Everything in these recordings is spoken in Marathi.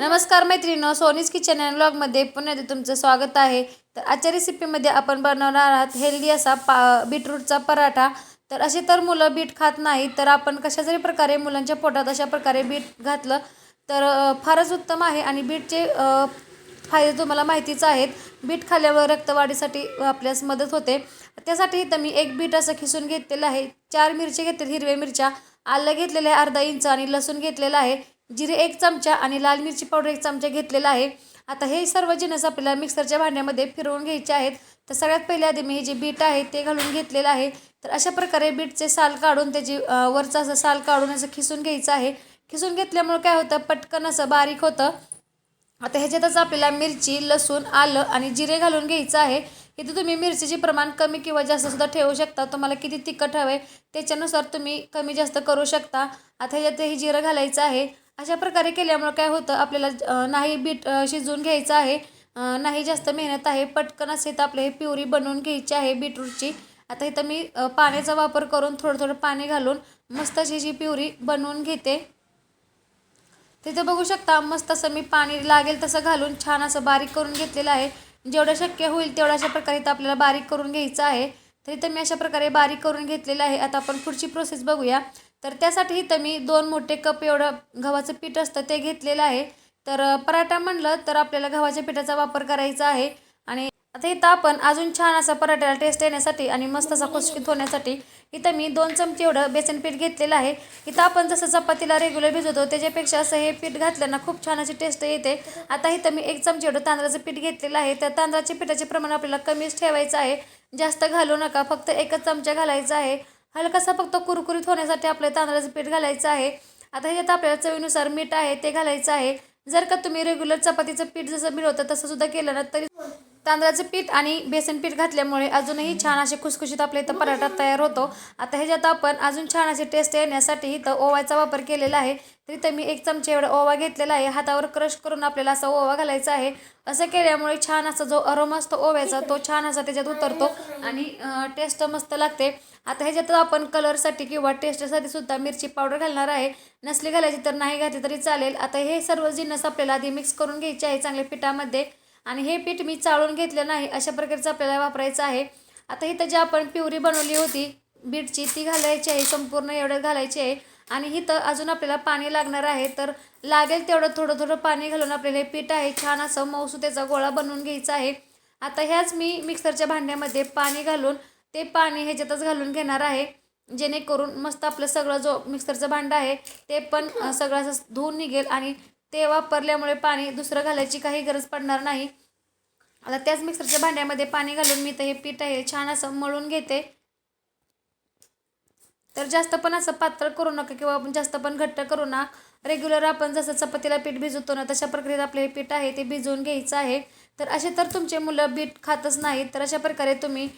नमस्कार मैत्रिणी सोनीज किचन अँड ब्लॉगमध्ये पुन्हा एकदा तुमचं स्वागत आहे. तर आजच्या रेसिपीमध्ये आपण बनवणार आहात हेल्दी असा पा बीटरूटचा पराठा. तर असे तर मुलं बीट खात नाही तर आपण कशा जरी प्रकारे मुलांच्या पोटात अशा प्रकारे बीट घातलं तर फारच उत्तम आहे आणि बीटचे फायदे तुम्हाला माहितीच आहेत. बीट खाल्ल्यावर रक्तवाढीसाठी आपल्यास मदत होते. त्यासाठी इथं मी एक बीट असं खिसून घेतलेलं आहे. चार मिरच्या घेतले हिरव्या मिरच्या. आलं घेतलेलं आहे अर्धा इंच आणि लसूण घेतलेलं आहे. जिरे एक चमचा आणि लाल मिरची पावडर एक चमचा घेतलेला आहे. आता हे सर्व जिनस आपल्याला मिक्सरच्या भांड्यामध्ये फिरवून घ्यायचे आहेत. तर सगळ्यात पहिले आधी मी हे जे बीट आहे ते घालून घेतलेलं आहे. तर अशा प्रकारे बीटचे साल काढून त्याची वरचं असं साल काढून असं खिसून घ्यायचं आहे. खिसून घेतल्यामुळे काय होतं? पटकन असं बारीक होतं. आता ह्याच्यातच आपल्याला मिरची लसूण आलं आणि जिरे घालून घ्यायचं आहे. इथे तुम्ही मिरचीचे प्रमाण कमी किंवा जास्त सुद्धा ठेवू शकता. तुम्हाला किती तिखट हवे त्याच्यानुसार तुम्ही कमी जास्त करू शकता. आता ह्याच्यात हे जिरं घालायचं आहे. अशा प्रकारे केल्यामुळे काय होतं आपल्याला नाही बीट शिजवून घ्यायचं आहे नाही जास्त मेहनत आहे पटकन असे तर आपले हे प्युरी बनवून घ्यायची आहे बीटरूटची. आता इथं मी पाण्याचा वापर करून थोडं थोडं पाणी घालून मस्त अशी जी प्युरी बनवून घेते. तिथं बघू शकता मस्त असं मी पाणी लागेल तसं घालून छान असं बारीक करून घेतलेलं आहे. जेवढं शक्य होईल तेवढं अशा प्रकारे इथं आपल्याला बारीक करून घ्यायचं आहे. तर इथं मी अशा प्रकारे बारीक करून घेतलेलं आहे. आता आपण पुढची प्रोसेस बघूया. तर त्यासाठी इथं मी दोन मोठे कप एवढं गव्हाचं पीठ असतं ते घेतलेलं आहे. तर पराठा म्हणलं तर आपल्याला गव्हाच्या पिठाचा वापर करायचा आहे. आणि आता इथं आपण अजून छान असा पराठ्याला टेस्ट येण्यासाठी आणि मस्त असा खुशकीत होण्यासाठी इथं मी दोन चमचे एवढं बेसन पीठ घेतलेलं आहे. इथं आपण जसं चपातीला रेग्युलर भिजवतो त्याच्यापेक्षा असं हे पीठ घातलं ना खूप छान अशी टेस्ट येते. आता इथं मी एक चमचे एवढं तांदळाचं पीठ घेतलेलं आहे. त्या तांदळाच्या पिठाचे प्रमाण आपल्याला कमीच ठेवायचं आहे. जास्त घालू नका. फक्त एकच चमचा घालायचा आहे. हलकासा फक्त कुरकुरीत होण्यासाठी आपल्याला तांदळाचं पीठ घालायचं आहे. आता ह्याच्यात आपल्याला चवीनुसार मीठ आहे ते घालायचं आहे. जर का तुम्ही रेग्युलर चपातीचं पीठ जसं मिळवतं तसं सुद्धा केलं ना तरी तांदळाचं पीठ आणि बेसन पीठ घातल्यामुळे अजूनही छान असे खुसखुशीत आपल्या इथं पराठा तयार होतो. आता ह्याच्यात आपण अजून छान असे टेस्ट येण्यासाठी इथं ओव्याचा वापर केलेला आहे. तर इथं मी एक चमचे एवढा ओवा घेतलेला आहे. हातावर क्रश करून आपल्याला असा ओवा घालायचा आहे. असं केल्यामुळे छान असा जो अरोम असतो ओव्याचा तो छान असा त्याच्यात उतरतो आणि टेस्ट मस्त लागते. आता ह्याच्यात आपण कलरसाठी किंवा टेस्टसाठी सुद्धा मिरची पावडर घालणार आहे. नसली घालायची तर नाही घातली तरी चालेल. आता हे सर्व जिन्नस आपल्याला आधी मिक्स करून घ्यायचे आहे चांगल्या पिठामध्ये. आणि हे पीठ मी चाळून घेतलं नाही अशा प्रकारचं आपल्याला वापरायचं आहे. आता इथं जी आपण प्युरी बनवली होती बीटची ती घालायची आहे संपूर्ण एवढं घालायची आहे. आणि इथं अजून आपल्याला पाणी लागणार आहे तर लागेल तेवढं थोडं थोडं पाणी घालून आपल्याला हे पीठ आहे. छान असं मऊसू त्याचा गोळा बनवून घ्यायचा आहे. आता ह्याच मी मिक्सरच्या भांड्यामध्ये पाणी घालून ते पाणी ह्याच्यातच घालून घेणार आहे. जेणेकरून मस्त आपलं सगळं जो मिक्सरचं भांडं आहे ते पण सगळं असं धुवून निघेल आणि ते वापरल्यामुळे पाणी दुसरं घालायची काही गरज पडणार नाही. आता त्याच मिक्सरच्या भांड्यामध्ये पाणी घालून मी तर हे पीठ आहे छान असं मळून घेते. तर जास्त पण असं पातळ करू नका किंवा आपण जास्त पण घट्ट करू ना. रेग्युलर आपण जसं चपातीला पीठ भिजवतो ना तशा प्रकारे आपले हे पीठ आहे ते भिजवून घ्यायचं आहे. तर असे तर तुमचे मुलं बीट खातच नाहीत तर अशा प्रकारे तुम्ही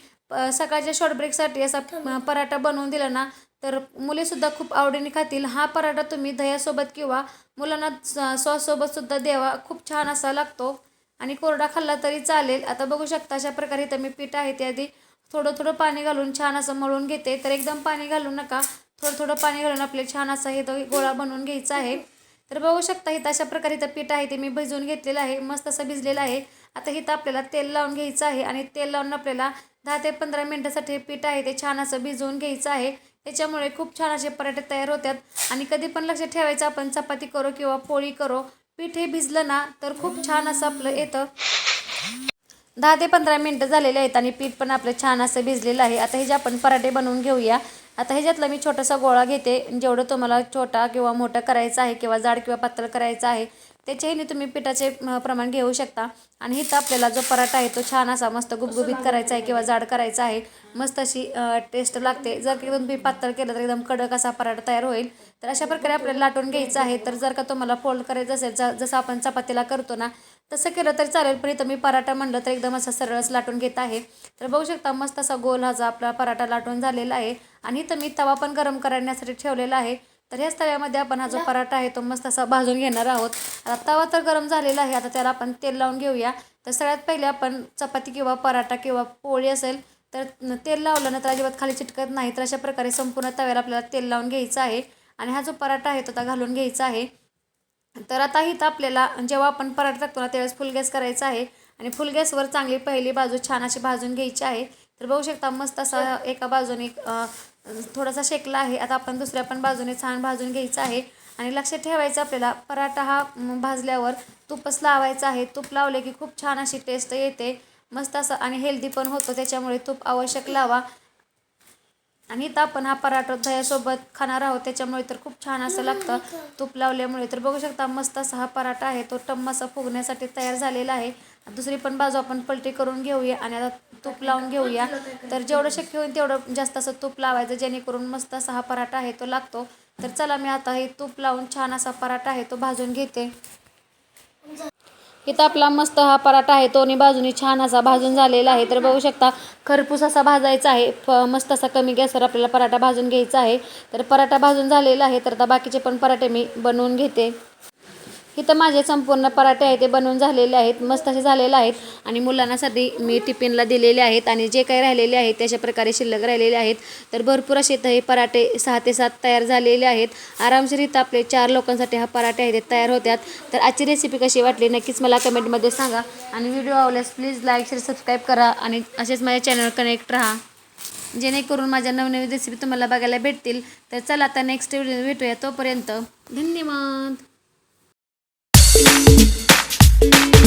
सकाळच्या शॉर्ट ब्रेकसाठी असा पराठा बनवून दिला ना तर मुलेसुद्धा खूप आवडीने खातील. हा पराठा तुम्ही दह्यासोबत किंवा मुलांना स- सॉससोबत सुद्धा द्यावा. खूप छान असा लागतो. आणि कोरडा खाल्ला तरी चालेल. आता बघू शकता अशा प्रकारे इथं मी पीठ आहे ते आधी थोडं थोडं पाणी घालून छान असं मळून घेते. तर एकदम पाणी घालू नका. थोडं थोडं पाणी घालून आपले छान असा हे तो गोळा बनवून घ्यायचा आहे. तर बघू शकता इथं अशा प्रकारे इथं पीठ आहे ते मी भिजवून घेतलेलं आहे. मस्त असं भिजलेलं आहे. आता इथं आपल्याला तेल लावून घ्यायचं आहे आणि तेल लावून आपल्याला दहा ते पंधरा मिनटासाठी हे पीठ आहे ते छान असं भिजवून घ्यायचं आहे. त्याच्यामुळे खूप छान असे पराठे तयार होतात. आणि कधी पण लक्षात ठेवायचं आपण चपाती करो किंवा पोळी करो. पीठ हे भिजलं ना तर खूप छान असं आपलं येतं. दहा ते पंधरा मिनटं झालेले आहेत आणि पीठ पण आपलं छान असं भिजलेलं आहे. आता हे जे आपण पराठे बनवून घेऊया आता ह्याच्यातला मी छोटासा गोळा घेते. जेवढं तुम्हाला छोटा किंवा मोठा करायचा आहे किंवा जाड किंवा पातळ करायचा आहे त्याच्याही तुम्ही पिठाचे प्रमाण घेऊ शकता. आणि इथं आपल्याला जो पराठा आहे तो छान असा मस्त गुबगुबीत करायचा आहे किंवा जाड करायचा आहे. मस्त अशी टेस्ट लागते. जर की तुम्ही पातळ केलं तर एकदम कडक असा पराठा तयार होईल. तर अशा प्रकारे आपल्याला लाटून घ्यायचं आहे. तर जर का तुम्हाला फोल्ड करायचं असेल ज जसं आपण चपातीला करतो ना तसं केलं तरी चालेल पण इथं मी पराठा म्हणलं तर एकदम असा सरळच लाटून घेत आहे. तर बघू शकता मस्त असा गोल हा जो आपला पराठा लाटून झालेला आहे. आणि इथं मी तवा पण गरम करण्यासाठी ठेवलेला आहे. तर ह्याच तव्यामध्ये आपण हा जो पराठा आहे तो मस्त असा भाजून घेणार आहोत. आता तवा तर गरम झालेला आहे. आता त्याला आपण तेल लावून घेऊया. तर सगळ्यात पहिले आपण चपाती किंवा पराठा किंवा पोळी असेल तर तेल लावलं ना तर अजिबात खाली चिटकत नाही. तर अशा प्रकारे संपूर्ण तव्याला आपल्याला तेल लावून घ्यायचं आहे. आणि हा जो पराठा आहे तो आता घालून घ्यायचा आहे. तर आता इथं आपल्याला जेव्हा आपण पराठा टाकतो ना त्यावेळेस फुल गॅस करायचा आहे. आणि फुल गॅसवर चांगली पहिली बाजू छान अशी भाजून घ्यायची आहे. तर बघू शकता मस्त असा एका बाजूने थोडासा शेकला आहे. आता आपण दुसऱ्या पण बाजूने छान भाजून घ्यायचा आहे. आणि लक्षात ठेवायचं आपल्याला पराठा हा भाजल्यावर तूपच लावायचा आहे. तूप लावले की खूप छान अशी टेस्ट येते. मस्त असं आणि हेल्दी पण होतो. त्याच्यामुळे तूप आवश्यक लावा. आणि इथं आपण हा पराठा दह्यासोबत खाणार आहोत. त्याच्यामुळे तर खूप छान असं लागतं. तूप लावल्यामुळे तर बघू शकता मस्त असा हा पराठा आहे. तो टम्मसा फुगण्यासाठी तयार झालेला आहे. दुसरी पण बाजू आपण पलटी करून घेऊया आणि आता तूप लावून घेऊया. तर जेवढं शक्य होईल तेवढं जास्त असं तूप लावायचं जेणेकरून मस्त असा हा पराठा आहे तो लागतो. तर चला मी आता हे तूप लावून छान असा पराठा आहे तो भाजून घेते. इथं आपला मस्त हा पराठा आहे दोन्ही बाजूनी छान असा भाजून झालेला आहे. तर बघू शकता खरपूस असा भाजायचा आहे. फ मस्त असा कमी गॅसवर आपल्याला पराठा भाजून घ्यायचा आहे. तर पराठा भाजून झालेला आहे. तर आता बाकीचे पण पराठे मी बनवून घेते. इथं माझे संपूर्ण पराठे आहे ते बनवून झालेले आहेत मस्त असे झालेले आहेत. आणि मुलांनासाठी मी टिफिनला दिलेले आहेत आणि जे काही राहिलेले आहेत त्याच्या प्रकारे शिल्लक राहिलेले आहेत. तर भरपूर असे इथं हे पराठे सहा ते सात तयार झालेले आहेत. आरामशीर इथं आपले चार लोकांसाठी हा पराठे आहेत ते तयार होत्यात. तर आजची रेसिपी कशी वाटली नक्कीच मला कमेंटमध्ये सांगा. आणि व्हिडिओ आवडल्यास प्लीज लाईक शेअर सबस्क्राईब करा आणि असेच माझ्या चॅनल कनेक्ट राहा. जेणेकरून माझ्या नवनवीन रेसिपी तुम्हाला बघायला भेटतील. तर चला आता नेक्स्ट व्हिडिओ भेटूया तोपर्यंत धन्यवाद. Thank you.